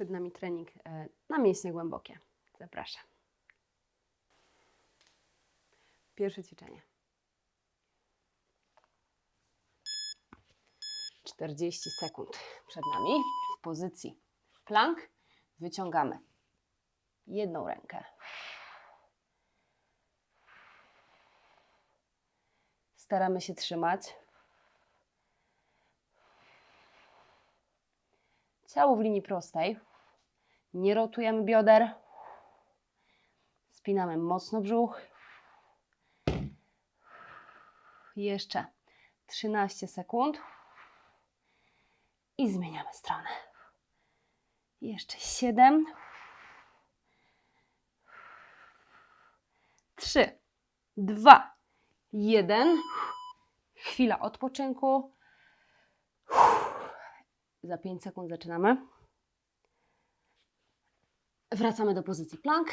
Przed nami trening e, na mięśnie głębokie. Zapraszam. Pierwsze ćwiczenie. 40 sekund przed nami w pozycji plank. Wyciągamy jedną rękę. Staramy się trzymać ciało w linii prostej. Nie rotujemy bioder. Spinamy mocno brzuch. Jeszcze 13 sekund. I zmieniamy stronę. Jeszcze 7. 3, 2, 1. Chwila odpoczynku. Za 5 sekund zaczynamy. Wracamy do pozycji plank.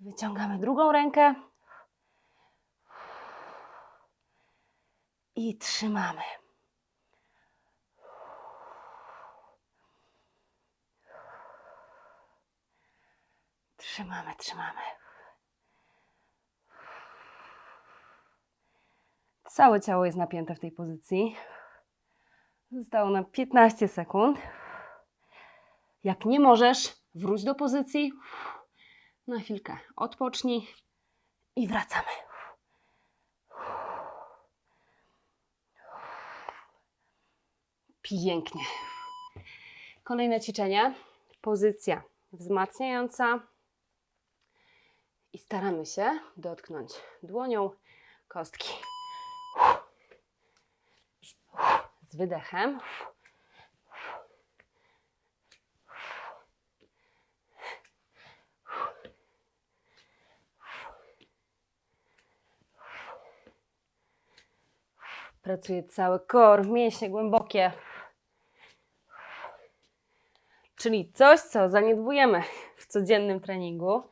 Wyciągamy drugą rękę. I trzymamy. Trzymamy, trzymamy. Całe ciało jest napięte w tej pozycji. Zostało nam 15 sekund. Jak nie możesz, wróć do pozycji. Na chwilkę odpocznij i wracamy. Pięknie. Kolejne ćwiczenie. Pozycja wzmacniająca. I staramy się dotknąć dłonią kostki. Z wydechem. Pracuje cały kor, mięśnie głębokie. Czyli coś, co zaniedbujemy w codziennym treningu.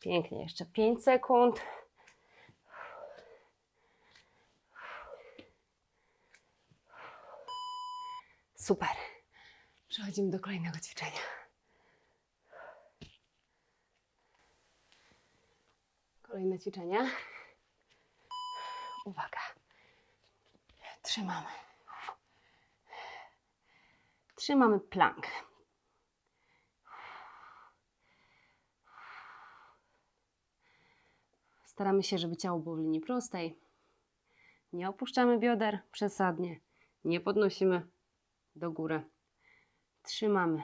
Pięknie, jeszcze 5 sekund. Super. Przechodzimy do kolejnego ćwiczenia. Kolejne ćwiczenie. Uwaga. Trzymamy. Trzymamy plank. Staramy się, żeby ciało było w linii prostej. Nie opuszczamy bioder przesadnie. Nie podnosimy do góry. Trzymamy.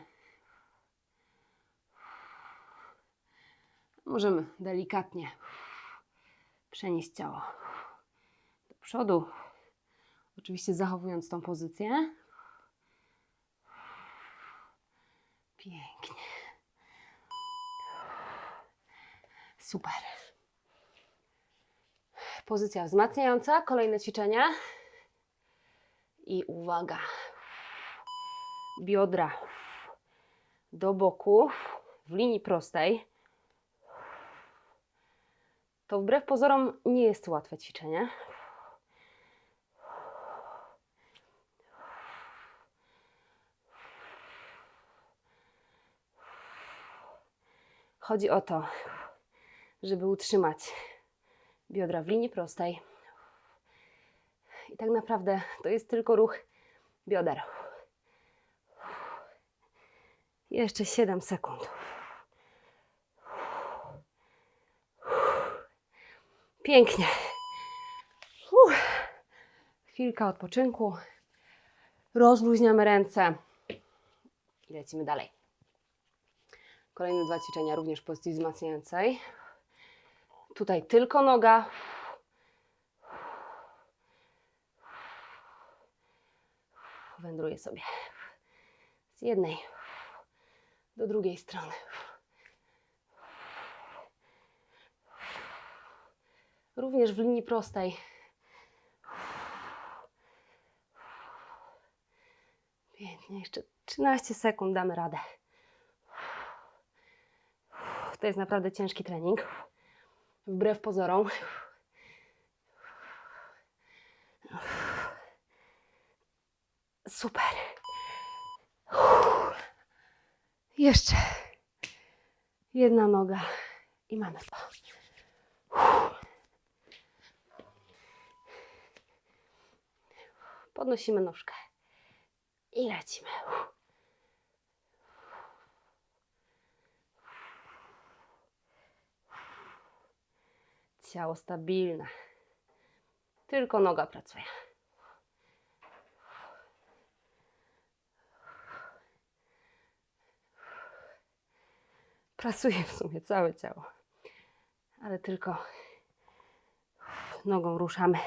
Możemy delikatnie przenieść ciało do przodu. Oczywiście zachowując tą pozycję. Pięknie. Super. Pozycja wzmacniająca. Kolejne ćwiczenie. I uwaga. Biodra do boku w linii prostej. To wbrew pozorom nie jest łatwe ćwiczenie. Chodzi o to, żeby utrzymać biodra w linii prostej. I tak naprawdę to jest tylko ruch bioder. Jeszcze 7 sekund. Pięknie. Uff. Chwilka odpoczynku. Rozluźniamy ręce i lecimy dalej. Kolejne dwa ćwiczenia również w pozycji wzmacniającej. Tutaj tylko noga. Wędruje sobie z jednej do drugiej strony. również w linii prostej. Pięknie, jeszcze 13 sekund damy radę. To jest naprawdę ciężki trening, wbrew pozorom. Super. Jeszcze jedna noga i mamy to. Podnosimy nóżkę i lecimy. Ciało stabilne. Tylko noga pracuje. Pracuje w sumie całe ciało, ale tylko nogą ruszamy.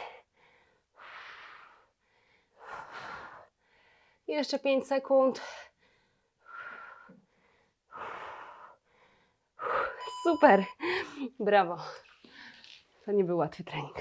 Jeszcze 5 sekund. Super! Brawo! To nie był łatwy trening.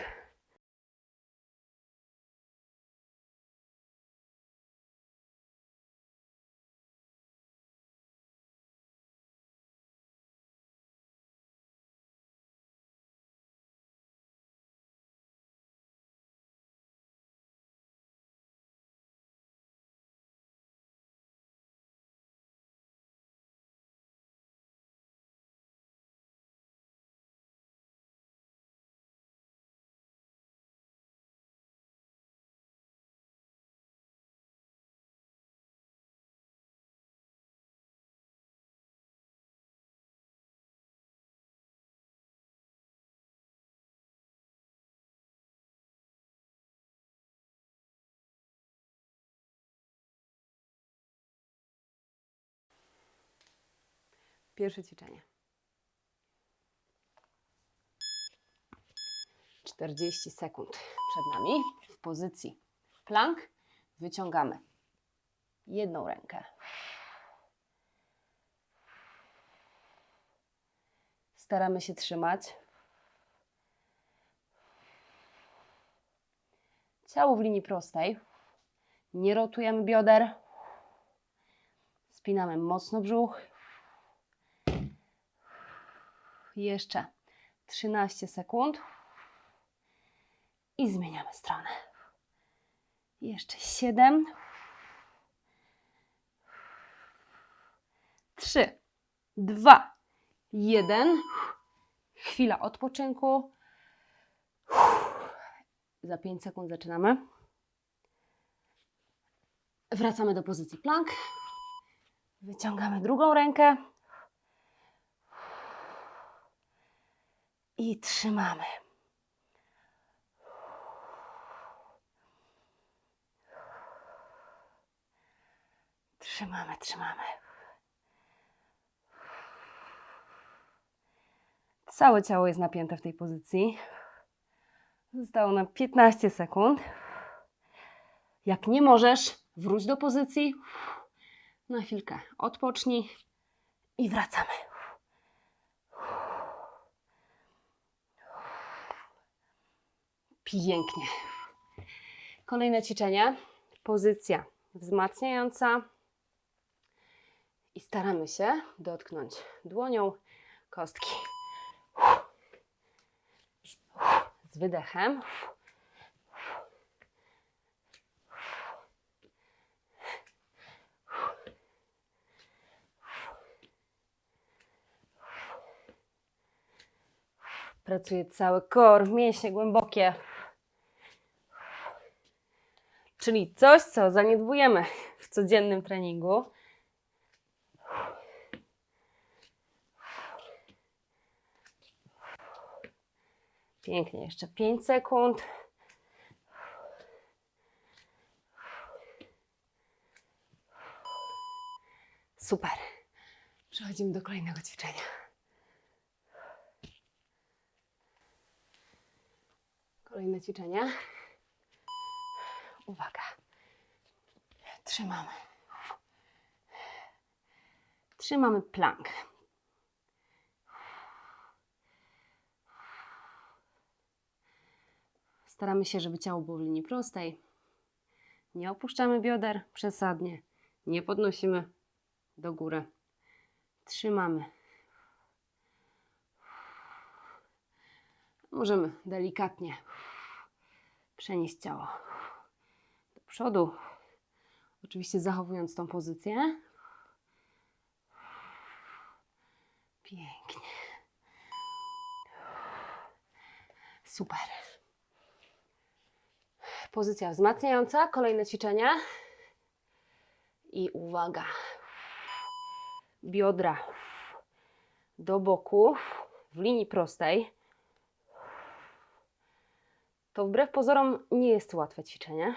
Pierwsze ćwiczenie. 40 sekund przed nami w pozycji plank. Wyciągamy jedną rękę. Staramy się trzymać ciało w linii prostej. Nie rotujemy bioder. Spinamy mocno brzuch. Jeszcze 13 sekund. I zmieniamy stronę. Jeszcze 7. 3, 2, 1. Chwila odpoczynku. Za 5 sekund zaczynamy. Wracamy do pozycji plank. Wyciągamy drugą rękę. I trzymamy. Trzymamy, trzymamy. Całe ciało jest napięte w tej pozycji. Zostało nam 15 sekund. Jak nie możesz, wróć do pozycji. Na chwilkę odpocznij i wracamy. Pięknie. Kolejne ćwiczenie. Pozycja wzmacniająca. I staramy się dotknąć dłonią kostki. Z wydechem. Pracuje cały kor, mięśnie głębokie. Czyli coś, co zaniedbujemy w codziennym treningu. Pięknie, jeszcze 5 sekund. Super. Przechodzimy do kolejnego ćwiczenia. Kolejne ćwiczenie. Uwaga. Trzymamy. Trzymamy plank. Staramy się, żeby ciało było w linii prostej. Nie opuszczamy bioder przesadnie. Nie podnosimy do góry. Trzymamy. Możemy delikatnie przenieść ciało przodu, Oczywiście zachowując tą pozycję. Pięknie. Super. Pozycja wzmacniająca, kolejne ćwiczenia. I uwaga. Biodra do boku w linii prostej. To wbrew pozorom nie jest łatwe ćwiczenie.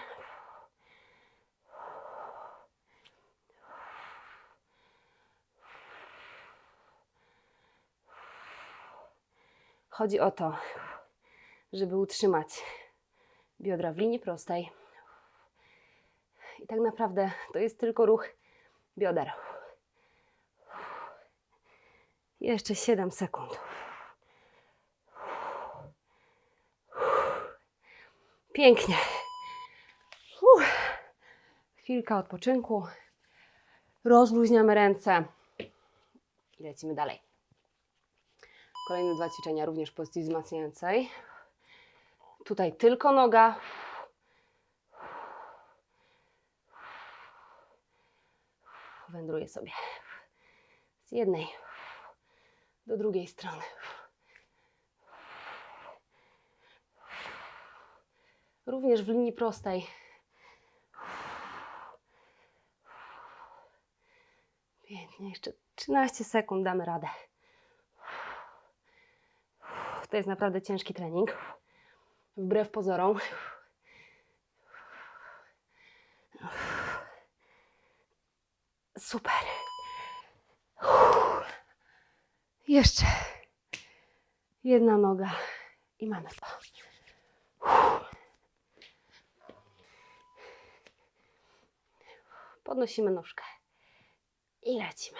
Chodzi o to, żeby utrzymać biodra w linii prostej. I tak naprawdę to jest tylko ruch bioder. Jeszcze 7 sekund. Pięknie. Uff. Chwilka odpoczynku. Rozluźniamy ręce i lecimy dalej. Kolejne dwa ćwiczenia również w pozycji wzmacniającej. Tutaj tylko noga. Wędruję sobie z jednej do drugiej strony. Również w linii prostej. Pięknie, jeszcze 13 sekund damy radę. To jest naprawdę ciężki trening. Wbrew pozorom. Super. Jeszcze. Jedna noga i mamy to. Podnosimy nóżkę i lecimy.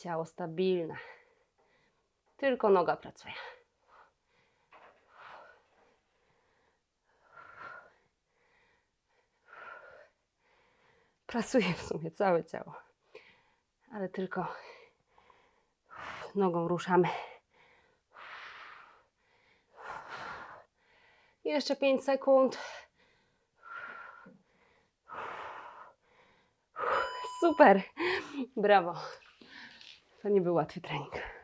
Ciało stabilne. Tylko noga pracuje. Pracuje w sumie całe ciało. Ale tylko nogą ruszamy. Jeszcze 5 sekund. Super. Brawo. To nie był łatwy trening.